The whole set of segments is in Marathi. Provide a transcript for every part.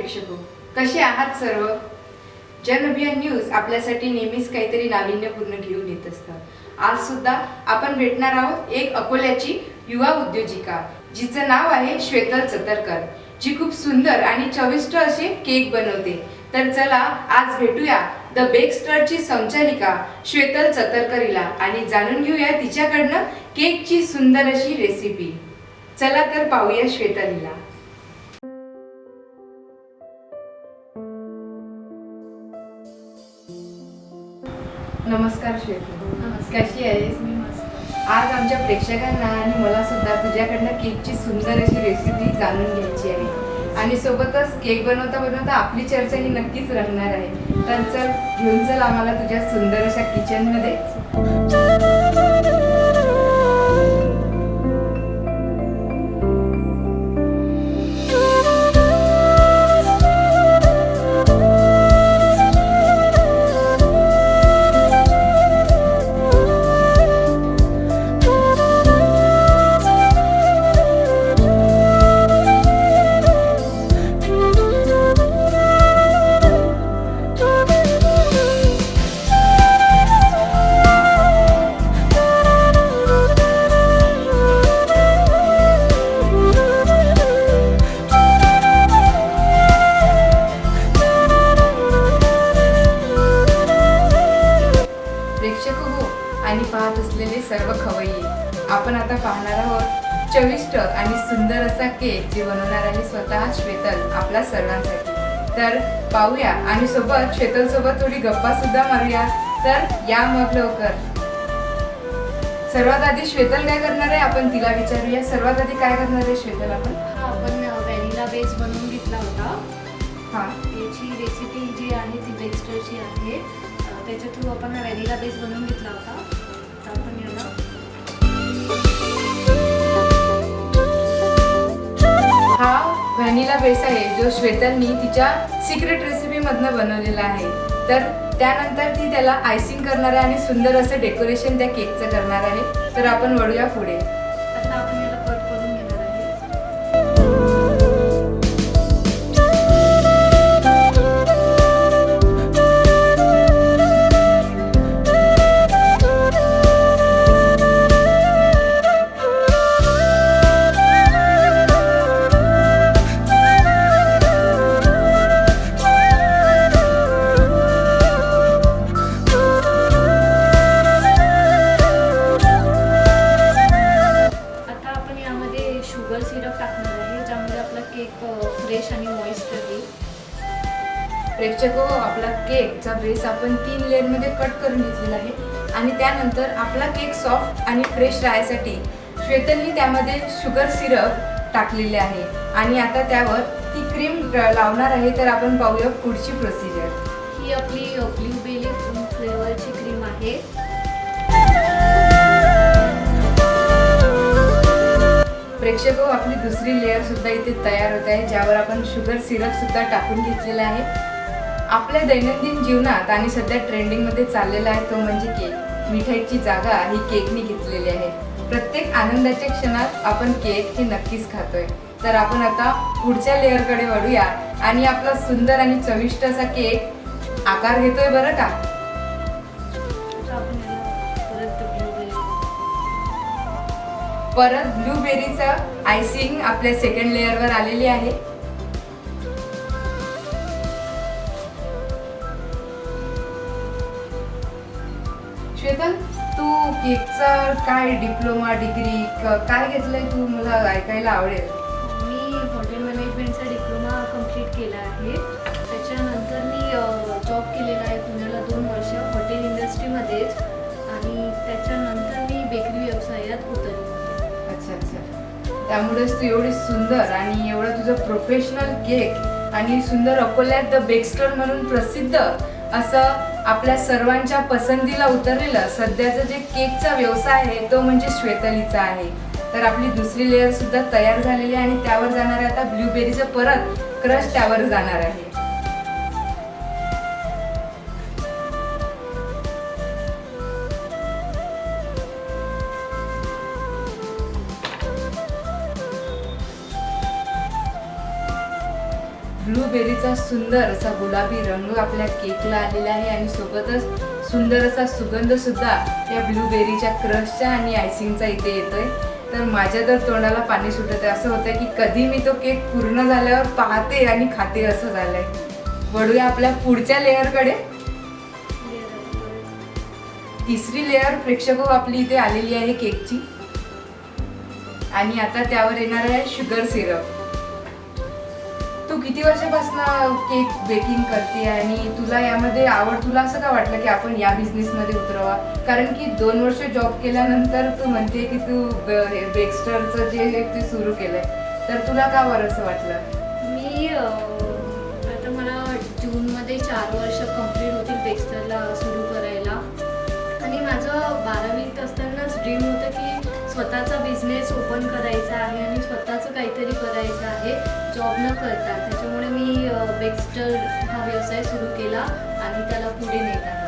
प्रेक्षक कसे आहात सर्व? जनअभियान न्यूज आपल्यासाठी नेहमीच काहीतरी नाविन्यपूर्ण घेऊन येत असतात आज सुद्धा आपण भेटणार आहोत एक अकोल्याची युवा उद्योजिका जिचं नाव आहे श्वेतल चतरकर. जी खूप सुंदर आणि चविष्ट असे केक बनवते. तर चला आज भेटूया द बेकस्टरची संचालिका श्वेतल चतरकरीला आणि जाणून घेऊया तिच्याकडनं केकची सुंदर अशी रेसिपी चला तर पाहूया श्वेतलीला. कशी आहेस? मी मस्त आज आमच्या प्रेक्षकांना आणि मला सुद्धा तुझ्याकडनं केकची सुंदर अशी रेसिपी जाणून घ्यायची आहे. आणि सोबतच केक बनवता बनवता आपली चर्चा ही नक्कीच रंगणार आहे. तर चल घेऊन चल आम्हाला तुझ्या सुंदर अशा किचनमध्ये पाहत असलेले सर्व खवय्ये आपण आता पाहणार आहोत चविष्ट आणि सुंदर असा केक जे बनवणार आहे स्वतः श्वेतल आपल्या सर्वांसाठी. तर पाहूया आणि सोबत श्वेतल सोबत थोडी गप्पा सुद्धा मारूया. तर या मग लवकर. सर्वात आधी श्वेतल काय करणार आहे? आपण तिला विचारूया. सर्वात आधी काय करणार आहे श्वेतल आपण? हा आपण व्हॅनिला बेस बनवून घेतला होता. हा. याची रेसिपी जी आहे ती बेक्स्टरची आहे. त्याच्या थ्रू आपण व्हॅनिला बेस बनवून घेतला होता. हा व्हॅनिला बेस आहे जो श्वेतांनी तिच्या सिक्रेट रेसिपी मधनं बनवलेला आहे. तर त्यानंतर ती त्याला आयसिंग करणार आहे आणि सुंदर असं डेकोरेशन त्या केकचं करणार आहे. तर आपण वळूया पुढे. प्रेक्षक हो, आपला केकचा बेस आपण तीन लेअरमध्ये कट करून घेतलेला आहे. आणि त्यानंतर आपला केक सॉफ्ट आणि फ्रेश राहण्यासाठी श्वेतलनी त्यामध्ये शुगर सिरप टाकलेले आहे. आणि आता त्यावर ती क्रीम लावणार आहे तर आपण पाहूया पुढची प्रोसिजर ही आपली ब्ल्यूबेरी फ्लेवरची क्रीम आहे. प्रेक्षक हो, आपली दुसरी लेअर सुद्धा इथे तयार होत आहे ज्यावर आपण शुगर सिरप सुद्धा टाकून घेतलेला आहे. आपल्या दैनंदिन जीवनात आणि सध्या ट्रेंडिंगमध्ये चाललेला आहे तो म्हणजे केक. मिठाईची जागा ही केकने घेतलेली आहे. प्रत्येक आनंदाच्या क्षणात आपण केक हे नक्कीच खातोय. तर आपण आता पुढच्या लेअरकडे वळूया आणि आपला सुंदर आणि चविष्ट असा केक आकार घेतोय बरं का? परत परत ब्लूबेरीचं आयसिंग आपल्या सेकंड लेअरवर आलेली आहे. श्वेतल तू केकचा काय डिप्लोमा डिग्री काय घेतलंय तू? मला ऐकायला आवडेल. मी हॉटेल मॅनेजमेंटचा डिप्लोमा कंप्लीट केला आहे. त्याच्यानंतर मी जॉब केलेला आहे पुण्याला दोन वर्ष हॉटेल इंडस्ट्रीमध्येच आणि त्याच्यानंतर मी बेकरी व्यवसायात उतरले. अच्छा अच्छा. त्यामुळेच तू एवढी सुंदर आणि एवढं तुझं प्रोफेशनल केक आणि सुंदर अकोल्यात द बेकस्टोर म्हणून प्रसिद्ध असं आपल्या सर्वांच्या पसंतीला उतरलेलं सध्याचं जे केकचा व्यवसाय आहे तो म्हणजे श्वेतलीचा आहे. तर आपली दुसरी लेअर सुद्धा तयार झालेली आहे आणि त्यावर जाणार आहे आता ब्लूबेरीचं परत क्रश त्यावर जाणार आहे. ब्लूबेरीचा सुंदर असा गुलाबी रंग आपल्या केकला आलेला आहे आणि सोबतच सुंदर असा सुगंध सुद्धा या ब्लूबेरीच्या क्रशच्या आणि आयसिंगचा इथे येतोय. तर माझ्या तर तोंडाला पाणी सुटत आहे असं होतं की कधी मी तो केक पूर्ण झाल्यावर पाहते आणि खाते असं झालंय. वळूया आपल्या पुढच्या लेअरकडे. तिसरी लेअर प्रेक्षक हो आपली इथे आलेली आहे केकची. आणि आता त्यावर येणार आहे शुगर सिरप. तू किती वर्षापासून केक बेकिंग करते आणि तुला यामध्ये आवड तुला असं का वाटलं की आपण या बिझनेसमध्ये उतरवा? कारण की दोन वर्ष जॉब केल्यानंतर तू म्हणते की तू बेक्स्टरचं जे आहे ते सुरू केलंय. तर तुला का बरं असं वाटलं? मी आता मला जूनमध्ये चार वर्ष कंप्लीट होतील बेक्स्टरला सुरू करायला. आणि माझं बारावीत असतानाच ड्रीम होतं की स्वतःचा बिझनेस ओपन करायचा आहे आणि स्वतःचं काहीतरी करायचं आहे. न करता त्याच्यामुळे मी बेक्स्टर हा व्यवसाय सुरू केला आणि त्याला पुढे नेत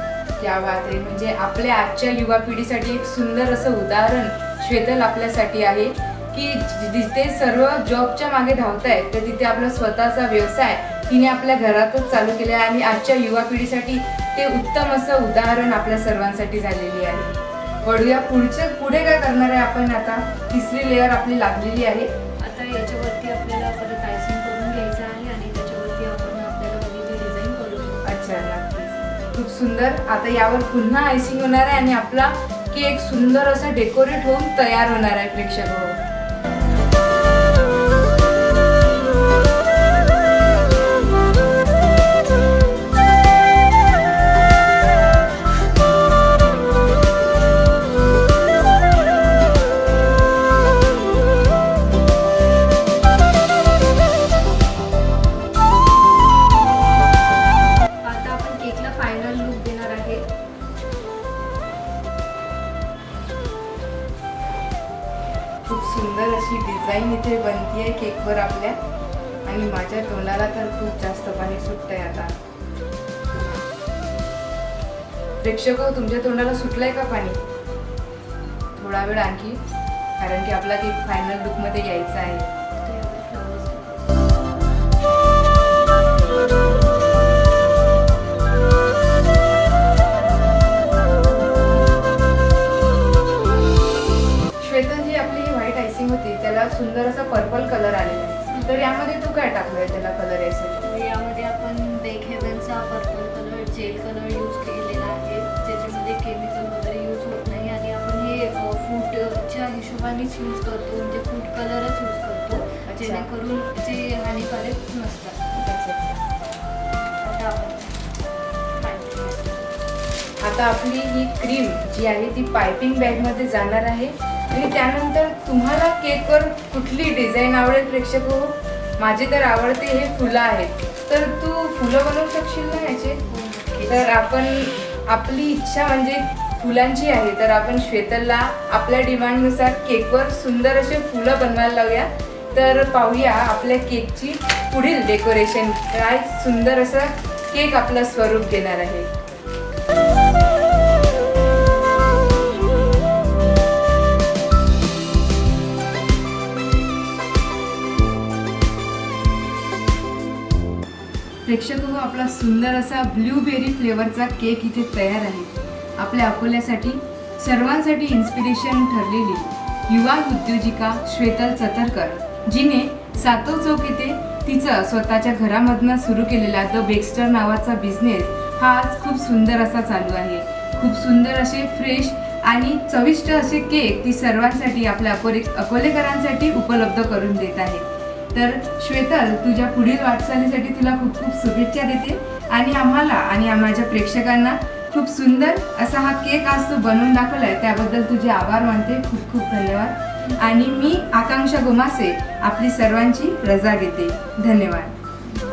बात आहे म्हणजे आपल्या आजच्या युवा पिढीसाठी एक सुंदर असं उदाहरण श्वेतल आपल्यासाठी आहे की जिथे सर्व जॉबच्या मागे धावतायत तर तिथे आपला स्वतःचा व्यवसाय तिने आपल्या घरातच चालू केला आहे आणि आजच्या युवा पिढीसाठी ते उत्तम असं उदाहरण आपल्या सर्वांसाठी झालेली आहे. वळूया पुढचे पुढे काय करणार आहे आपण आता? तिसरी लेअर आपली लागलेली आहे. आता याच्यावरती आपल्याला खूप सुंदर. आता यावर पुन्हा आयसिंग होणार आहे आणि आपला केक सुंदर असा डेकोरेट होऊन तयार होणार आहे प्रेक्षक सुंदर अशी डिझाईन इथे बनतीये केकवर आपल्या. आणि माझ्या तोंडाला तर खूप जास्त पाणी सुटतंय आता. प्रेक्षक हो, तुमच्या तोंडाला सुटलंय का पाणी? थोडा वेळ आणखी कारण की आपला केक फायनल लुकमध्ये यायचा आहे. त्याला सुंदर असा पर्पल कलर आलेला आहे. तर यामध्ये तू काय टाकलंय त्याला कलर यायसाठी तर यामध्ये आपण bake हेवनचा purple colour gel colour use केलेला आहे. ज्याच्यामध्ये केमिकल वगैरे यूज होत नाही. आणि आपण हे फूडच्या हिशोबानेच यूज करतो. म्हणजे फूड कलरच यूज करतो. जेणेकरून जे हानिकारक नसतात. आता आपली ही क्रीम जी आहे ती पायपिंग बॅगमध्ये जाणार आहे. आणि त्यानंतर तुम्हाला केकवर कुठली डिझाईन आवडेल प्रेक्षक हो? माझे तर आवडते हे फुलं आहेत. तर तू फुलं बनवू शकशील ना याचे. तर आपण आपली इच्छा म्हणजे फुलांची आहे. तर आपण श्वेतलला आपल्या डिमांडनुसार केकवर सुंदर असे फुलं बनवायला लावूया. तर पाहूया आपल्या केकची पुढील डेकोरेशन काय सुंदर असं केक आपलं स्वरूप देणार आहे. सुंदर असा ब्लूबेरी फ्लेवरचा केक इथे तयार आहे. आपल्या अकोल्यासाठी सर्वांसाठी इन्स्पिरेशन ठरलेली युवा उद्योजिका श्वेतल चतरकर जिने सातो चौक येथे तिचं स्वतःच्या घरामधनं सुरू केलेला द बेक्स्टर नावाचा बिझनेस हा आज खूप सुंदर असा चालू आहे. खूप सुंदर असे फ्रेश आणि चविष्ट असे केक ती सर्वांसाठी आपल्या अकोले अकोलेकरांसाठी उपलब्ध करून देत आहे. तर श्वेतल तुझ्या पुढील वाटचालीसाठी तुला खूप खूप शुभेच्छा देते. आणि आम्हाला आणि माझ्या प्रेक्षकांना खूप सुंदर असा हा केक आज तू बनवून दाखवलाय त्याबद्दल तुझे आभार मानते. खूप खूप धन्यवाद. आणि मी आकांक्षा गोमासे आपली सर्वांची रजा घेते. धन्यवाद.